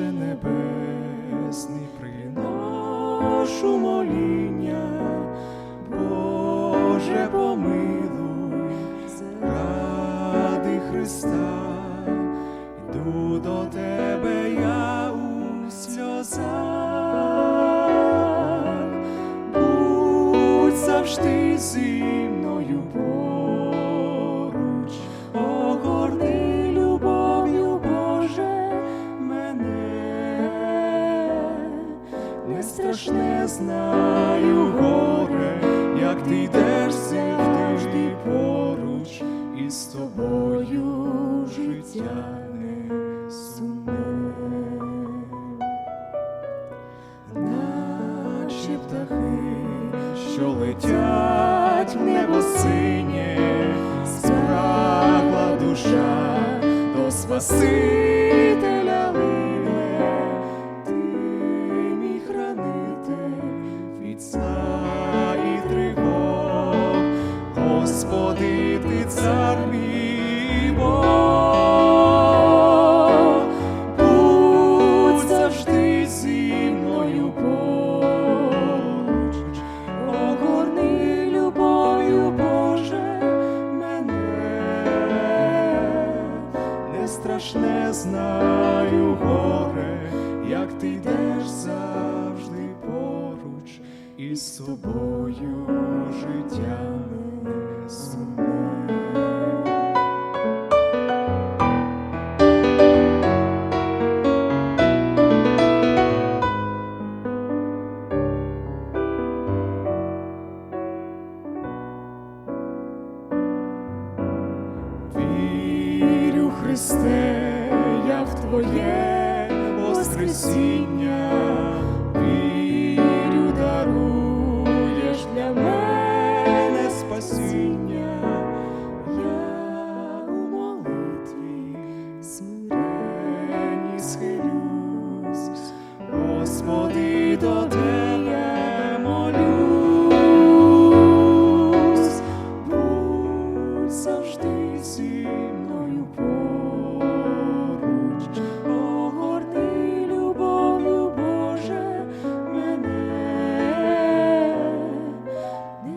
Отче Небесний, приношу моління, Боже помилуй, ради Христа, йду до Тебе, я у сльозах, будь завжди зі. Знаю горе, як ти йдеш завжди поруч, і з тобою життя не сумне, наче птахи, що летять в небо синє, спрагла душа до Спасителя ти цар мій Бог, будь завжди зі мною поруч, огорни любов'ю, Боже, мене, не страшне знаю горе, як ти йдеш завжди поруч, і з Христе, я в Твоє Воскресіння, вірю, даруєш для мене спасіння, я у молитві смиренні схилюсь, Господи, до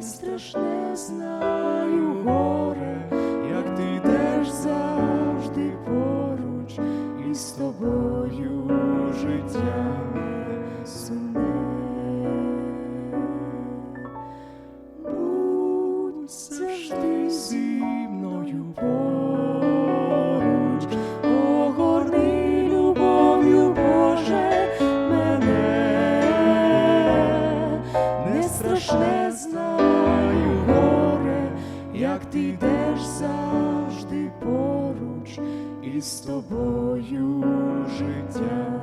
страшне знаю горе, як ти йдеш завжди поруч, і з тобою життя не сумне. Як ти йдеш завжди поруч, і з тобою життя